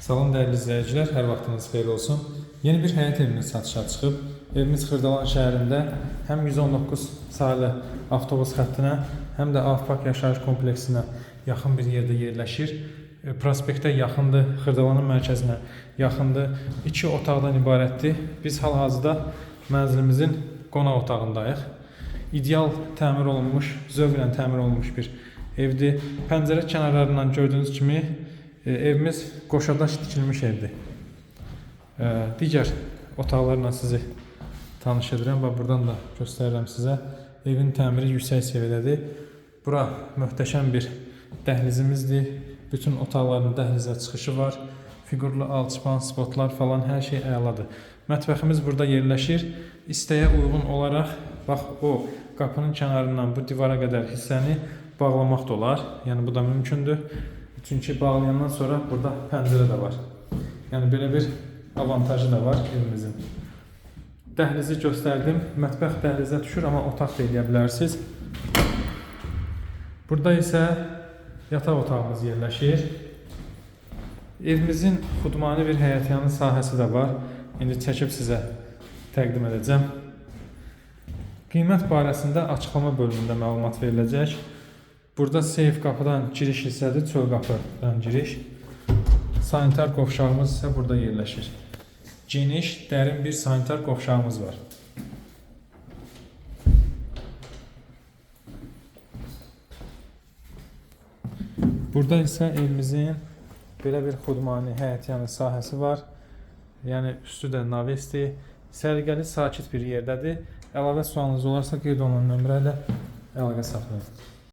Salam dəyərli izləyicilər, hər vaxtınız xeyir olsun. Yeni bir həyət evimiz satışa çıxıb. Evimiz Xırdalan şəhərində həm 119 saylı avtobus xəttinə, həm də Avpark yaşayış kompleksinə yaxın bir yerdə yerləşir. E, Prospektə yaxındır, Xırdalanın mərkəzinə yaxındır. 2 otaqdan ibarətdir. Biz hal-hazırda mənzilimizin qonaq otağındayıq. İdeal təmir olunmuş, zövqlə təmir olunmuş bir evdir. Pəncərə kənarlarından gördüyünüz kimi evimiz qoşadaş tikilmiş evdir. E, Digər otaqlarla sizi tanış edirəm və buradan da göstərirəm sizə. Evin təmiri yüksək səviyyədədir. Bura möhtəşəm bir dəhlizimizdir. Bütün otaqların dəhlizə çıxışı var. Fiqurlu alçıpan, spotlar falan hər şey əladır. Mətbəximiz burada yerləşir. İstəyə uyğun olaraq bax o qapının kənarından bu divara qədər hissəni bağlamaq da olar. Yəni bu da mümkündür. Çünki bağlayandan sonra burada pəncərə də var. Yəni belə bir avantajı da var evimizin. Dəhlizi göstərdim. Mətbəx dəhlizə düşür, amma otaq da eləyə bilərsiniz. Burada isə yataq otağımız yerləşir. Evimizin xudmani bir həyətyanı sahəsi də var. İndi çəkib sizə təqdim edəcəm. Qiymət barəsində açıqlama bölümündə məlumat veriləcək. Burada seyf qapıdan giriş hissədir, çöl qapıdan giriş. Sanitar qovşağımız isə burada yerləşir. Geniş, dərin bir sanitar qovşağımız var. Burada isə evimizin belə bir xudmani həyətyanı sahəsi var. Yəni üstü də navesdir. Səliqəli, sakit bir yerdədir. Əlavə sualınız olarsa qeyd olunan nömrə ilə əlaqə saxlayın.